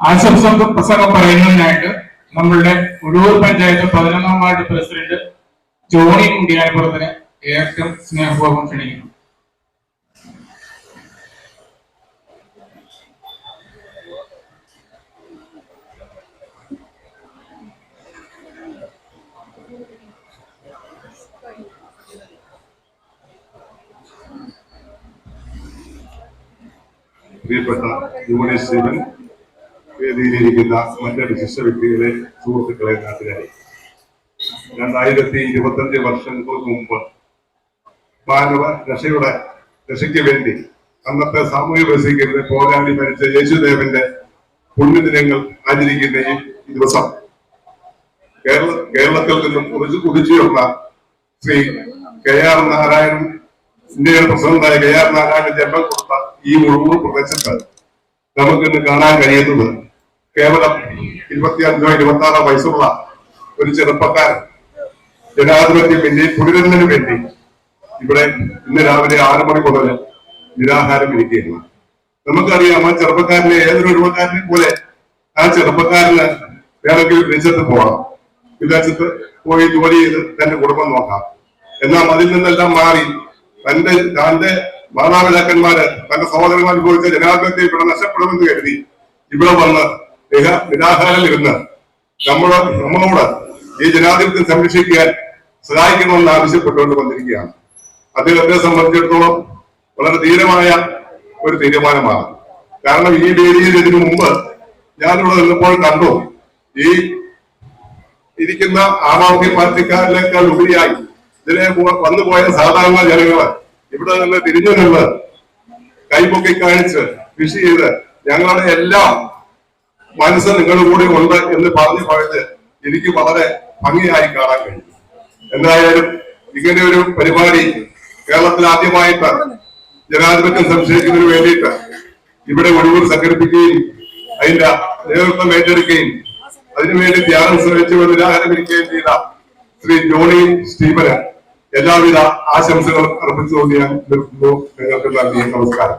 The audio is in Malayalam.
ആശംസ പ്രസംഗം പറയുന്നതിനായിട്ട് നമ്മളുടെ ഉഴൂർ പഞ്ചായത്ത് പതിനൊന്നാം വാർഡ് പ്രസിഡന്റ് ജോണി കുണ്ടിയായപ്പുറത്തിന് ഏറ്റവും സ്നേഹപൂർവം ക്ഷണിക്കുന്നു. പ്രിയപ്പെട്ട യുവനേശ്വരൻ വേദിയിലിരിക്കുന്ന മറ്റൊരു വിശിഷ്ട വ്യക്തികളെ സുഹൃത്തുക്കളെ നാട്ടുകാരെ രണ്ടായിരത്തി ഇരുപത്തഞ്ച് വർഷങ്ങൾക്ക് മുമ്പ് മാനവ രക്ഷയുടെ രക്ഷയ്ക്ക് വേണ്ടി അന്നത്തെ സാമൂഹ്യ പ്രസിദ്ധീകരണ പോരാടി മരിച്ച യേശുദേവന്റെ പുണ്യദിനങ്ങൾ ആചരിക്കുന്ന ഈ ദിവസം കേരള കേരളത്തിൽ നിന്നും കുറച്ചു ഉദിച്ചുയർന്ന ശ്രീ കെ ആർ നാരായണൻ ഇന്ത്യയുടെ പ്രസിഡന്റായ കെ ആർ നാരായണൻ ജന്മം കൊടുത്ത ഈ മുഴുവൻ പ്രദേശത്ത് നമുക്കിന്ന് കാണാൻ കഴിയുന്നത് കേവലം ഇരുപത്തിയഞ്ചോ ഇരുപത്തി ആറോ വയസ്സുള്ള ഒരു ചെറുപ്പക്കാരൻ ജനാധിപത്യം വേണ്ടി പുനരുന്നതിന് വേണ്ടി ഇവിടെ ഇന്ന് രാവിലെ ആറു മണി മുതൽ നിരാഹാരം ഇരിക്കുകയാണ്. നമുക്കറിയാം ആ ചെറുപ്പക്കാരനെ ഏതൊരു ഒഴിവക്കാരനെ പോലെ ആ ചെറുപ്പക്കാരന് വേണമെങ്കിൽ വിദേശത്ത് പോകാം വിദേശത്ത് പോയി ജോലി ചെയ്ത് തന്റെ കുടുംബം നോക്കാം. എന്നാൽ അതിൽ നിന്നെല്ലാം മാറി തന്റെ തന്റെ മാതാപിതാക്കന്മാര് തന്റെ സഹോദരന്മാർ ഉപയോഗിച്ച ജനാധിപത്യം ഇവിടെ നഷ്ടപ്പെടുമെന്ന് കരുതി ഇവിടെ വന്ന് നിരാഹാരം ഇരുന്ന് നമ്മൾ നമ്മളോട് ഈ ജനാധിപത്യം സംരക്ഷിക്കാൻ സഹായിക്കണമെന്ന് ആവശ്യപ്പെട്ടുകൊണ്ട് വന്നിരിക്കുകയാണ്. അദ്ദേഹത്തെ സംബന്ധിച്ചിടത്തോളം വളരെ ധീരമായ ഒരു തീരുമാനമാണ്. കാരണം ഈ വേദിയിൽ ഇതിനു മുമ്പ് ഞാനിവിടെ നിന്നപ്പോൾ കണ്ടു ഈ ഇരിക്കുന്ന ആം ആദ്മി പാർട്ടിക്കാരിലേക്കാൾ ഉപരിയായി ഇതിനെ വന്നുപോയ സാധാരണ ജനങ്ങൾ ഇവിടെ നിന്ന് തിരിഞ്ഞു നിന്ന് കൈപൊക്കി കാണിച്ച് കൃഷി ചെയ്ത് ഞങ്ങളുടെ എല്ലാം മനസ്സ് നിങ്ങളുടെ കൂടെ ഉണ്ട് എന്ന് പറഞ്ഞു പോയത് എനിക്ക് വളരെ ഭംഗിയായി കാണാൻ കഴിഞ്ഞു. എന്തായാലും ഇങ്ങനെ ഒരു പരിപാടി കേരളത്തിൽ ആദ്യമായിട്ട് ജനാധിപത്യം സംശയിക്കുന്നതിന് വേണ്ടിയിട്ട് ഇവിടെ ഒഴിവ് സംഘടിപ്പിക്കുകയും അതിന്റെ നേതൃത്വം ഏറ്റെടുക്കുകയും അതിനുവേണ്ടി ത്യാഗം ശ്രമിച്ചു നിരാഹാരമിരിക്കുകയും ചെയ്ത ശ്രീ ജോണി സ്റ്റീഫന് എല്ലാവിധ ആശംസകളും അർപ്പിച്ചുകൊണ്ട് ഞാൻ നിർത്തുന്നു. നിങ്ങൾക്ക് നന്ദി നമസ്കാരം.